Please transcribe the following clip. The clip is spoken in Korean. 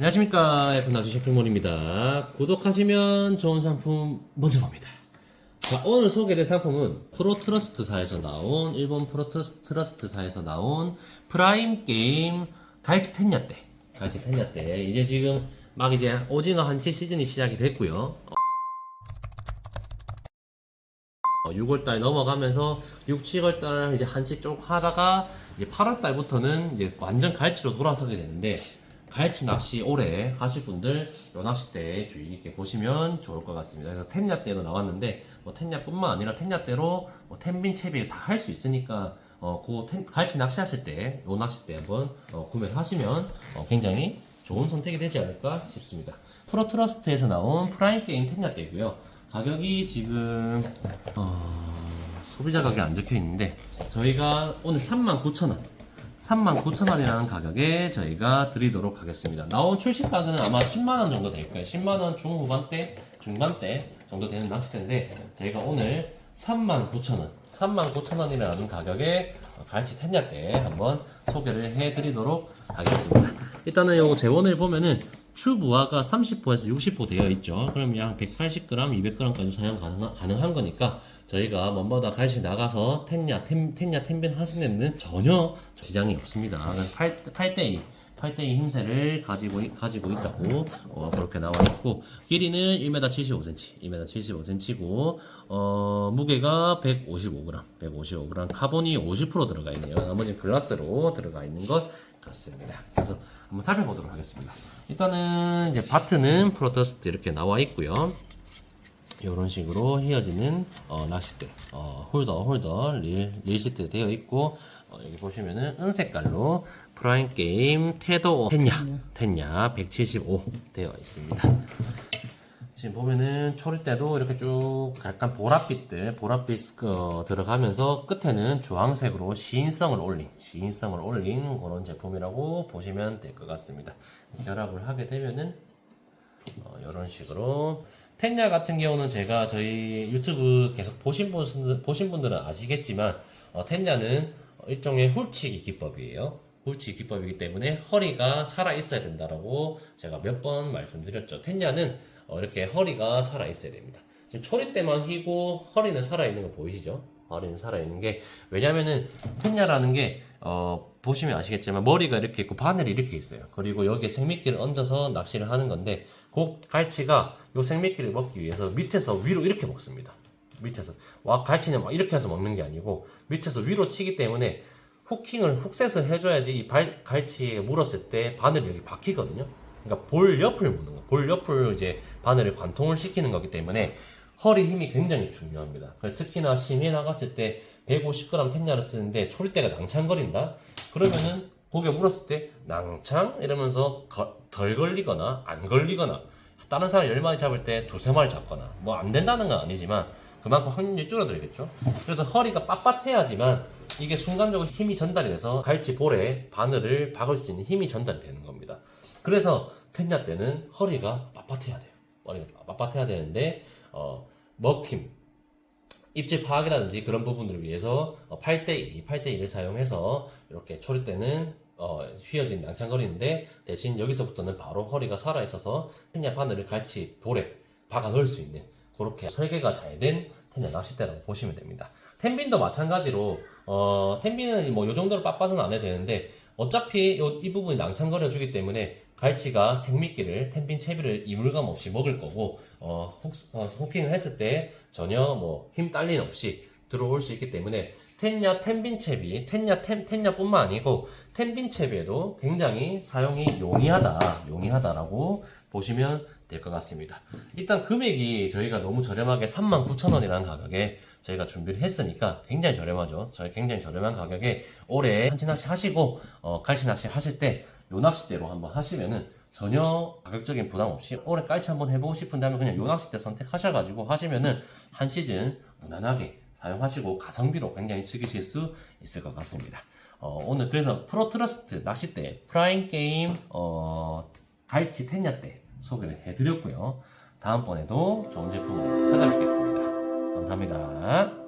안녕하십니까. F나주 쇼핑몰입니다. 구독하시면 좋은 상품 먼저 봅니다. 자, 오늘 소개될 상품은 프로트러스트사에서 나온 일본 프로트러스트사에서 나온 프라임 게임 갈치 텐야떼. 갈치 텐야떼. 이제 지금 막 이제 오징어 한치 시즌이 시작이 됐고요. 6월달 넘어가면서 6, 7월달 이제 한치 쭉 하다가 이제 8월달부터는 이제 완전 갈치로 돌아서게 되는데 갈치 낚시 오래 하실 분들 요 낚싯대 주의 깊게 보시면 좋을 것 같습니다. 그래서 텐야대로 나왔는데 뭐 텐야뿐만 아니라 텐야대로 뭐 텐빈 채비 다 할 수 있으니까 어, 그 텐- 갈치 낚시하실 때 요 낚싯대 한번 어, 구매를 하시면 어, 굉장히 좋은 선택이 되지 않을까 싶습니다. 프로트러스트에서 나온 프라임 게임 텐야대고요. 가격이 지금 어, 소비자 가격이 안 적혀 있는데 저희가 오늘 39,000원 39,000원이라는 가격에 저희가 드리도록 하겠습니다. 나온 출시가격은 아마 10만원 정도 될 거예요. 10만원 중후반대, 중반대 정도 되는 낚싯대인데 저희가 오늘 39,000원, 39,000원이라는 가격에 갈치 텐야대 한번 소개를 해드리도록 하겠습니다. 일단은 요 재원을 보면은 추부하가 30호에서 60호 되어 있죠. 그럼 약 180g, 200g까지 사용 가능한, 가능한 거니까 저희가 먼바다 갈시 나가서 텐야, 텐, 텐빈 하시는 데는 전혀 지장이 없습니다. 8, 8대2, 8대2 힘새를 가지고, 있- 가지고 있다고, 어, 그렇게 나와 있고, 길이는 1m 75cm, 1m 75cm고, 어, 무게가 155g, 155g, 카본이 50% 들어가 있네요. 나머지 글라스로 들어가 있는 것 같습니다. 그래서 한번 살펴보도록 하겠습니다. 일단은 이제 바트는 프로토스트 이렇게 나와 있고요. 이런 식으로 휘어지는 어, 낚싯대, 어, 홀더, 홀더, 릴, 릴 시트 되어 있고 어, 여기 보시면은 은색깔로 프라임 게임 테더 텐야, 텐야 175 되어 있습니다. 지금 보면은 초리대도 이렇게 쭉 약간 보랏빛들, 보랏빛 어, 들어가면서 끝에는 주황색으로 시인성을 올린, 시인성을 올린 그런 제품이라고 보시면 될 것 같습니다. 결합을 하게 되면은 어, 이런 식으로 텐야 같은 경우는 제가 저희 유튜브 계속 보신 분 보신 분들은 아시겠지만 어, 텐야는 일종의 훌치기 기법이에요. 훌치기 기법이기 때문에 허리가 살아 있어야 된다라고 제가 몇 번 말씀드렸죠. 텐야는 어, 이렇게 허리가 살아 있어야 됩니다. 지금 초리 때만 휘고 허리는 살아 있는 거 보이시죠? 허리는 살아 있는 게 왜냐면은 텐야라는 게 어, 보시면 아시겠지만 머리가 이렇게 있고 바늘이 이렇게 있어요. 그리고 여기에 생미끼를 얹어서 낚시를 하는 건데 그 갈치가 요 생미끼를 먹기 위해서 밑에서 위로 이렇게 먹습니다. 밑에서 와 갈치는 막 이렇게 해서 먹는 게 아니고 밑에서 위로 치기 때문에 후킹을 훅셋을 해줘야지 이 발- 갈치에 물었을 때 바늘이 여기 박히거든요. 그러니까 볼 옆을 무는 거, 볼 옆을 이제 바늘을 관통을 시키는 거기 때문에 허리 힘이 굉장히 중요합니다. 특히나 심해 나갔을 때 150g 텐야를 쓰는데 초리대가 낭창거린다? 그러면은 고개 물었을 때 낭창 이러면서 거- 덜 걸리거나 안 걸리거나 다른 사람 10마리 잡을 때 두세 마리 잡거나 뭐 안 된다는 건 아니지만 그만큼 확률이 줄어들겠죠. 그래서 허리가 빳빳해야지만 이게 순간적으로 힘이 전달이 돼서 갈치 볼에 바늘을 박을 수 있는 힘이 전달이 되는 겁니다. 그래서 텐야 때는 허리가 빳빳해야 돼요. 허리가 빳빳해야 되는데 어, 먹힘 입질 파악이라든지 그런 부분들을 위해서 8대2, 8대2를 사용해서 이렇게 초리 때는 어, 휘어진 낭창거리는데 대신 여기서부터는 바로 허리가 살아있어서 텐야 바늘을 같이 볼에 박아 넣을 수 있는 그렇게 설계가 잘 된 텐야 낚싯대라고 보시면 됩니다. 텐빈도 마찬가지로 어, 텐빈은 뭐 요 정도로 빳빳은 안 해도 되는데 어차피 요, 이 부분이 낭창거려 주기 때문에 갈치가 생미끼를 텐빈 채비를 이물감 없이 먹을 거고 어, 훅, 어, 후킹을 했을 때 전혀 뭐 힘 딸림 없이 들어올 수 있기 때문에 텐야 텐빈 채비, 텐야 텐, 텐야뿐만 아니고 텐빈 채비에도 굉장히 사용이 용이하다, 용이하다라고 보시면 될 것 같습니다. 일단 금액이 저희가 너무 저렴하게 39,000원이라는 가격에 저희가 준비를 했으니까 굉장히 저렴하죠. 저희 굉장히 저렴한 가격에 올해 한치 낚시 하시고 어, 갈치 낚시 하실 때 요 낚싯대로 한번 하시면은 전혀 가격적인 부담 없이 올해 깔치 한번 해보고 싶은데 하면 그냥 요 낚싯대 선택하셔가지고 하시면은 한 시즌 무난하게 사용하시고 가성비로 굉장히 즐기실 수 있을 것 같습니다. 어, 오늘 그래서 프로트러스트 낚싯대 프라임 게임 어, 갈치 텐야대 소개를 해드렸고요. 다음번에도 좋은 제품으로 찾아뵙겠습니다. 감사합니다.